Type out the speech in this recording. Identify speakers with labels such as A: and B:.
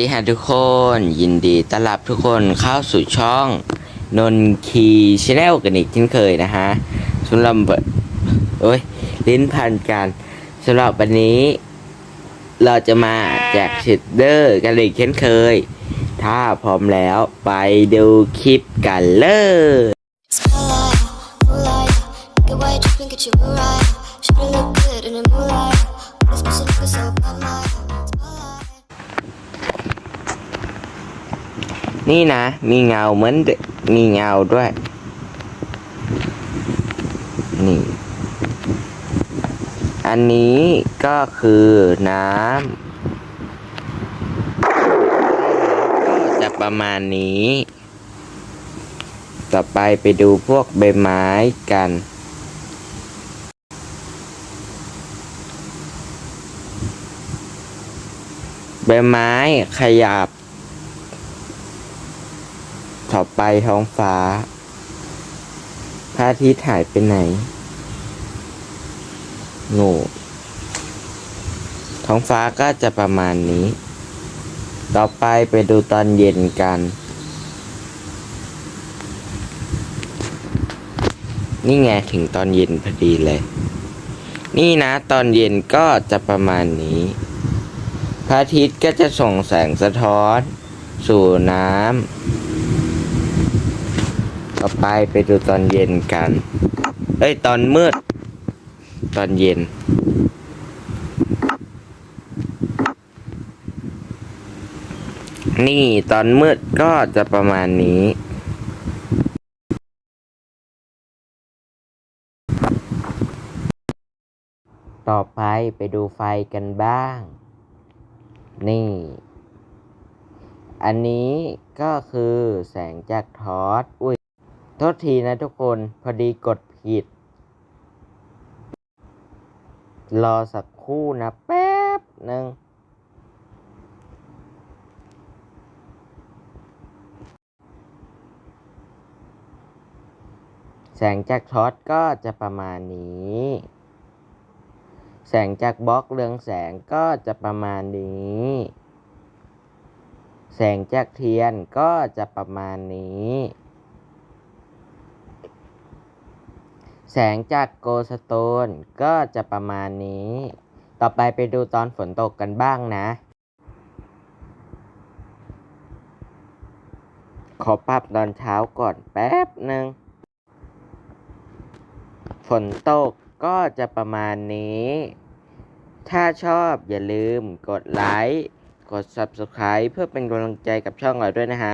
A: ดีฮะทุกคน ยินดีต้อนรับทุกคนเข้าสู่ช่องนนคีชแนลกันอีกเช่นเคยนะฮะสำหรับโอ้ยลิ้นพันกันสำหรับวันนี้ เราจะมาแจกชิดเดอร์กันอีกเช่นเคย ถ้าพร้อมแล้วไปดูคลิปกันเลย นี่นะ มีเงาเหมือนมีเงาด้วย นี่ อันนี้ก็คือน้ำจะประมาณนี้ ต่อไปไปดูพวกใบไม้กันใบไม้ขยับ ต่อไปท้องฟ้าพระอาทิตย์หายไปไหนโง่ท้องฟ้าก็จะประมาณนี้ ต่อไปไปดูตอนเย็นกัน นี่ไงถึงตอนเย็นพอดีเลย นี่นะตอนเย็นก็จะประมาณนี้พระอาทิตย์ก็จะส่งแสงสะท้อน สู่น้ำ ต่อไปไปดูตอนเย็นกัน เอ้ย ตอนมืด ตอนเย็น นี่ตอนมืดก็จะประมาณนี้ ต่อไปไปดูไฟกันบ้าง นี่ อันนี้ก็คือแสงจากทอสอุ้ย โทษทีนะทุกคนพอดีกดผิด รอสักครู่นะ แป๊บหนึ่งแสงจากท็อตก็จะประมาณนี้ แสงจากบล็อกเรืองแสงก็จะประมาณนี้ แสงจากเทียนก็จะประมาณนี้ แสงจากโกสโตนก็จะประมาณนี้ ต่อไปไปดูตอนฝนตกกันบ้างนะ ขอปรับตอนเช้าก่อนแป๊บหนึ่ง ฝนตกก็จะประมาณนี้ ถ้าชอบอย่าลืมกดไลค์ กด Subscribe เพื่อเป็นกำลังใจกับช่องเราด้วยนะฮะ